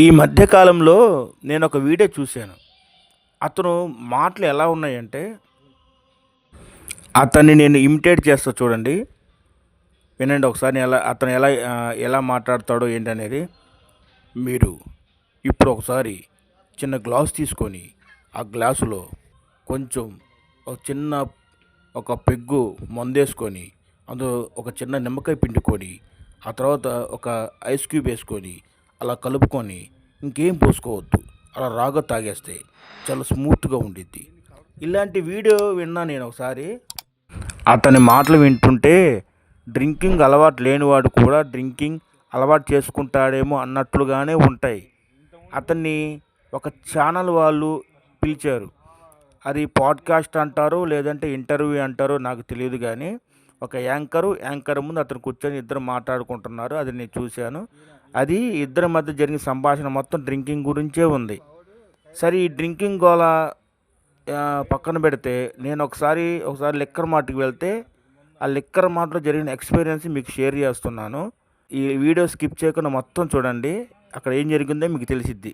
ఈ మధ్యకాలంలో నేను ఒక వీడియో చూశాను. అతను మాటలు ఎలా ఉన్నాయంటే అతన్ని నేను ఇమిటేట్ చేస్తా చూడండి. వినండి ఒకసారి ఎలా అతను ఎలా ఎలా మాట్లాడతాడో ఏంటనేది. మీరు ఇప్పుడు ఒకసారి చిన్న గ్లాస్ తీసుకొని ఆ గ్లాసులో కొంచెం ఒక చిన్న ఒక పెగ్గు మందేసుకొని అందులో ఒక చిన్న నిమ్మకాయ పిండుకొని ఆ తర్వాత ఒక ఐస్ క్యూబ్ వేసుకొని అలా కలుపుకొని ఇంకేం పోసుకోవద్దు. అలా రాగా తాగేస్తే చాలా స్మూత్గా ఉండిద్ది. ఇలాంటి వీడియో విన్నా నేను ఒకసారి. అతని మాటలు వింటుంటే డ్రింకింగ్ అలవాటు లేనివాడు కూడా డ్రింకింగ్ అలవాటు చేసుకుంటాడేమో అన్నట్లుగానే ఉంటాయి. అతన్ని ఒక ఛానల్ వాళ్ళు పిలిచారు. అది పాడ్కాస్ట్ అంటారు లేదంటే ఇంటర్వ్యూ అంటారో నాకు తెలియదు కానీ ఒక యాంకరు యాంకర్ ముందు అతను కూర్చొని ఇద్దరు మాట్లాడుకుంటున్నారు. అది నేను చూశాను. అది ఇద్దరి మధ్య జరిగిన సంభాషణ మొత్తం డ్రింకింగ్ గురించే ఉంది. సరే ఈ డ్రింకింగ్ గోల పక్కన పెడితే నేను ఒకసారి ఒకసారి లిక్కర్ మార్ట్కి వెళ్తే ఆ లిక్కర్ మార్ట్లో జరిగిన ఎక్స్పీరియన్స్ మీకు షేర్ చేస్తున్నాను. ఈ వీడియో స్కిప్ చేయకుండా మొత్తం చూడండి. అక్కడ ఏం జరిగిందో మీకు తెలిసిద్ది.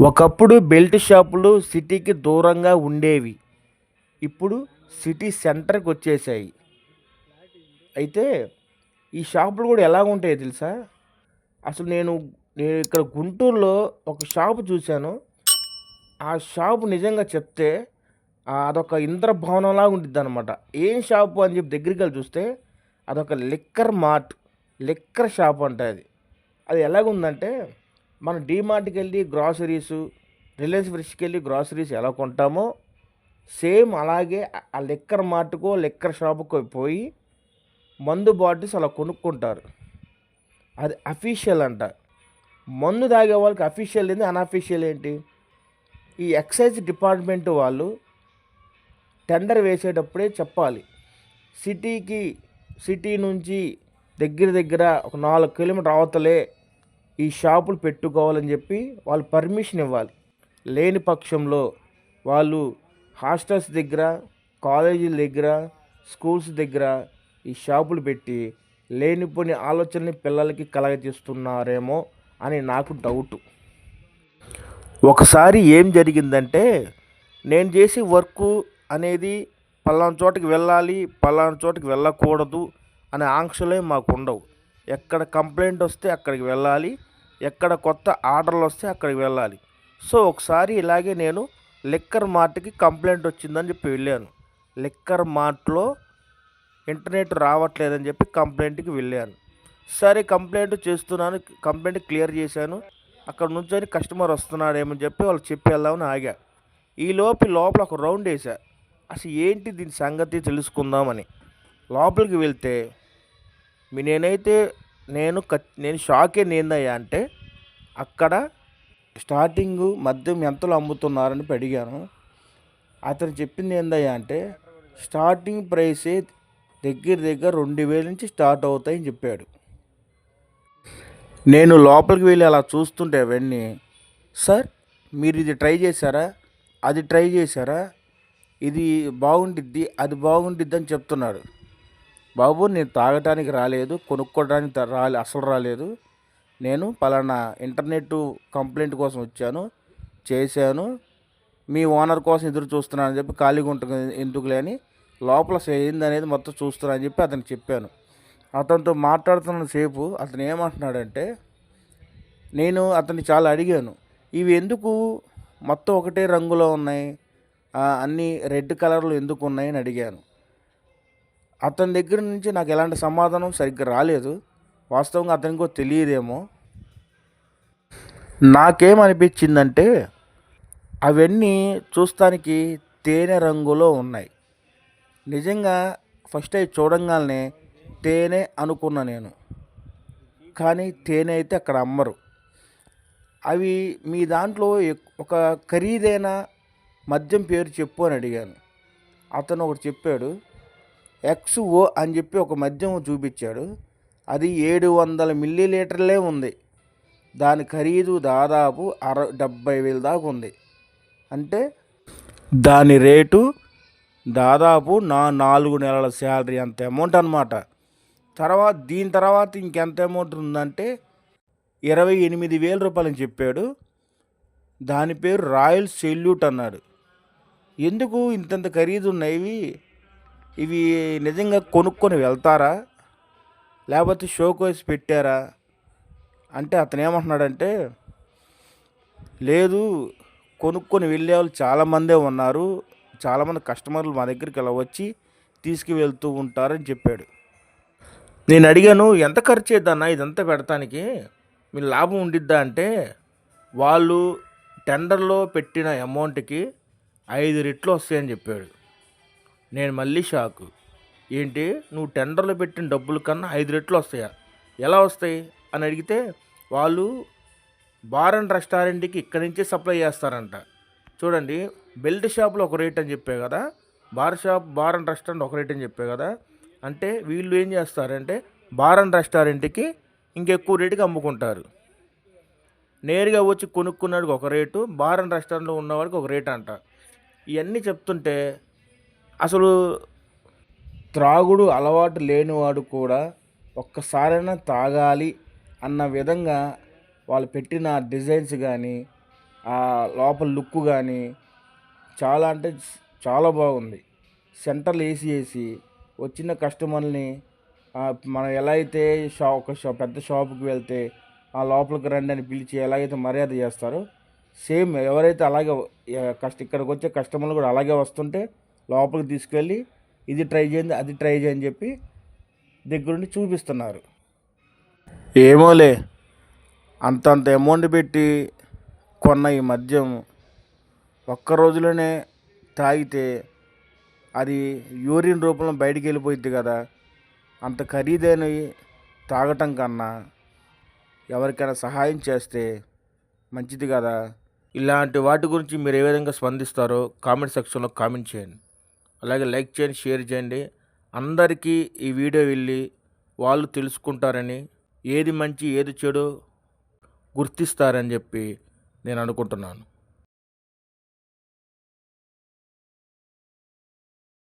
ఒకప్పుడు బెల్ట్ షాపులు సిటీకి దూరంగా ఉండేవి. ఇప్పుడు సిటీ సెంటర్కి వచ్చేసాయి. అయితే ఈ షాపులు కూడా ఎలా ఉంటాయో తెలుసా? అసలు నేను నేను ఇక్కడ గుంటూరులో ఒక షాపు చూశాను. ఆ షాపు నిజంగా చెప్తే అదొక అదొక ఇంద్రభవనంలా ఉంటుంది అనమాట ఏం షాపు అని చెప్పి దగ్గరికి వెళ్ళి చూస్తే అదొక లిక్కర్ మార్ట్ లిక్కర్ షాప్ అంట అది. అది ఎలాగుందంటే మనం డీమార్ట్కి వెళ్ళి గ్రాసరీసు రిలయన్స్ ఫ్రెష్కి వెళ్ళి గ్రాసరీస్ ఎలా కొంటామో సేమ్ అలాగే ఆ- లిక్కర్ మార్ట్కో లిక్కర్ షాపుకో పోయి మందు బాటిల్స్ అలా కొనుక్కుంటారు. అది అఫీషియల్ అంట. మందు తాగే వాళ్ళకి అఫీషియల్ ఏంది అన్అఫీషియల్ ఏంటి? ఈ ఎక్సైజ్ డిపార్ట్మెంట్ వాళ్ళు టెండర్ వేసేటప్పుడే చెప్పాలి. సిటీకి సిటీ నుంచి దగ్గర దగ్గర ఒక నాలుగు కిలోమీటర్ అవతలే ఈ షాపులు పెట్టుకోవాలని చెప్పి వాళ్ళు పర్మిషన్ ఇవ్వాలి. లేని పక్షంలో వాళ్ళు హాస్టల్స్ దగ్గర కాలేజీల దగ్గర స్కూల్స్ దగ్గర ఈ షాపులు పెట్టి లేనిపోని ఆలోచనని పిల్లలకి కలగజేస్తున్నారేమో అని నాకు డౌట్. ఒకసారి ఏం జరిగిందంటే నేను చేసే వర్క్ అనేది పలానా చోటకి వెళ్ళాలి పలానా చోటకి వెళ్ళకూడదు అనే ఆంక్షలే మాకు ఉండవు ఎక్కడ కంప్లైంట్ వస్తే అక్కడికి వెళ్ళాలి ఎక్కడ కొత్త ఆర్డర్లు వస్తే అక్కడికి వెళ్ళాలి. సో ఒకసారి ఇలాగే నేను లిక్కర్ మార్ట్కి కంప్లైంట్ వచ్చిందని చెప్పి వెళ్ళాను. లిక్కర్ మార్ట్లో ఇంటర్నెట్ రావట్లేదని చెప్పి కంప్లైంట్కి వెళ్ళాను. సరే కంప్లైంట్ చేస్తున్నాను కంప్లైంట్ క్లియర్ చేశాను. అక్కడ నుంచొని కస్టమర్ వస్తున్నాడేమని చెప్పి వాళ్ళు చెప్పి వెళ్దామని ఆగా. ఈ లోపు లోపల ఒక రౌండ్ వేసా అసలు ఏంటి దీని సంగతి తెలుసుకుందామని. లోపలికి వెళ్తే నేనైతే నేను క నేను షాక్ అయింది ఏందయ్యా అంటే అక్కడ స్టార్టింగ్ మద్యం ఎంతలో అమ్ముతున్నారని అడిగాను. అతను చెప్పింది ఏందయ్యా అంటే స్టార్టింగ్ ప్రైసే దగ్గర దగ్గర రెండు వేల నుంచి స్టార్ట్ అవుతాయని చెప్పాడు. నేను లోపలికి వెళ్ళి అలా చూస్తుంటే అవన్నీ సార్ మీరు ఇది ట్రై చేశారా? అది ట్రై చేశారా? ఇది బాగుండిద్ది అది బాగుండిద్ది అని చెప్తున్నాడు. బాబు నేను తాగటానికి రాలేదు కొనుక్కోవడానికి రాలే అసలు రాలేదు. నేను పలానా ఇంటర్నెట్ కంప్లైంట్ కోసం వచ్చాను చేశాను. మీ ఓనర్ కోసం ఎదురు చూస్తున్నాను అని చెప్పి ఖాళీగా ఉంటుంది ఎందుకులే అని లోపల ఏంది అనేది మొత్తం చూస్తున్నాను అని చెప్పి అతనికి చెప్పాను. అతనితో మాట్లాడుతున్న సేపు అతను ఏమంటున్నాడంటే నేను అతన్ని చాలా అడిగాను ఇవి ఎందుకు మొత్తం ఒకటే రంగులో ఉన్నాయి? అన్నీ రెడ్ కలర్లు ఎందుకు ఉన్నాయి అని అడిగాను. అతని దగ్గర నుంచి నాకు ఎలాంటి సమాధానం సరిగ్గా రాలేదు. వాస్తవంగా అతనికి తెలియదేమో. నాకేమనిపించిందంటే అవన్నీ చూస్తానికి తేనె రంగులో ఉన్నాయి. నిజంగా ఫస్ట్ అవి చూడంగానే తేనె అనుకున్నా నేను. కానీ తేనె అయితే అక్కడ అమ్మరు. అవి మీ దాంట్లో ఒక ఖరీదైన మద్యం పేరు చెప్పు అని అడిగాను. అతను ఒకటి చెప్పాడు ఎక్స్ ఓ అని చెప్పి ఒక మద్యం చూపించాడు. అది ఏడు వందల మిల్లీ లీటర్లే ఉంది. దాని ఖరీదు దాదాపు అర డెబ్బై వేలు దాకా ఉంది. అంటే దాని రేటు దాదాపు నా నాలుగు నెలల శాలరీ అంత అమౌంట్ అనమాట తర్వాత దీని తర్వాత ఇంకెంత అమౌంట్ ఉందంటే ఇరవై ఎనిమిది వేల రూపాయలని చెప్పాడు. దాని పేరు రాయల్ సెల్యూట్ అన్నాడు. ఎందుకు ఇంతంత ఖరీదు ఉన్నాయి ఇవి నిజంగా కొనుక్కొని వెళ్తారా? లేకపోతే షో వేసి పెట్టారా? అంటే అతను ఏమంటున్నాడంటే లేదు కొనుక్కొని వెళ్ళే వాళ్ళు చాలామందే ఉన్నారు. చాలామంది కస్టమర్లు మా దగ్గరికి ఇలా వచ్చి తీసుకువెళ్తూ ఉంటారని చెప్పాడు. నేను అడిగాను ఎంత ఖర్చు అవుతుందన్న ఇదంతా పెడతానికి? మీ లాభం ఉండిద్దా? అంటే వాళ్ళు టెండర్లో పెట్టిన అమౌంట్కి ఐదు రెట్లు వస్తాయని చెప్పాడు. నేను మళ్ళీ షాకు. ఏంటి? నువ్వు టెండర్లో పెట్టిన డబ్బుల కన్నా ఐదు రెట్లు వస్తాయా? ఎలా వస్తాయి? అని అడిగితే వాళ్ళు బార్ అండ్ రెస్టారెంట్కి ఇక్కడి నుంచే సప్లై చేస్తారంట. చూడండి బెల్ట్ షాప్లో ఒక రేట్ అని చెప్పే కదా? Bar shop bar and restaurant ఒక రేట్ అని చెప్పే కదా? అంటే వీళ్ళు ఏం చేస్తారంటే బార్ అండ్ రెస్టారెంట్కి ఇంకెక్కువ రేటుకి అమ్ముకుంటారు. నేరుగా వచ్చి కొనుక్కున్నాడికి ఒక రేటు బార్ అండ్ రెస్టారెంట్లో ఉన్నవాడికి ఒక రేట్ అంట. ఇవన్నీ చెప్తుంటే అసలు త్రాగుడు అలవాటు లేనివాడు కూడా ఒక్కసారైనా తాగాలి అన్న విధంగా వాళ్ళు పెట్టిన డిజైన్స్ కానీ ఆ లోపల లుక్ కానీ చాలా అంటే చాలా బాగుంది. సెంటర్లు వేసి వేసి వచ్చిన కస్టమర్ని మనం ఎలా అయితే షా ఒక షా పెద్ద షాపుకి వెళ్తే ఆ లోపలికి రండి అని పిలిచి ఎలాగైతే మర్యాద చేస్తారో సేమ్ ఎవరైతే అలాగే కష్ట ఇక్కడికి వచ్చే కస్టమర్లు కూడా అలాగే వస్తుంటే లోపలికి తీసుకెళ్ళి ఇది ట్రై చేయండి అది ట్రై చేయని చెప్పి దగ్గరుండి చూపిస్తున్నారు. ఏమోలే అంతంత అమౌంట్ పెట్టి కొన్న ఈ మద్యం ఒక్క రోజులోనే తాగితే అది యూరిన్ రూపంలో బయటికి వెళ్ళిపోయింది కదా. అంత ఖరీదైనవి తాగటం కన్నా ఎవరికైనా సహాయం చేస్తే మంచిది కదా. ఇలాంటి వాటి గురించి మీరు ఏ విధంగా స్పందిస్తారో కామెంట్ సెక్షన్లో కామెంట్ చేయండి. అలాగే లైక్ చేయండి షేర్ చేయండి. అందరికీ ఈ వీడియో వెళ్ళి వాళ్ళు తెలుసుకుంటారని ఏది మంచి ఏది చెడు గుర్తిస్తారని చెప్పి నేను అనుకుంటున్నాను.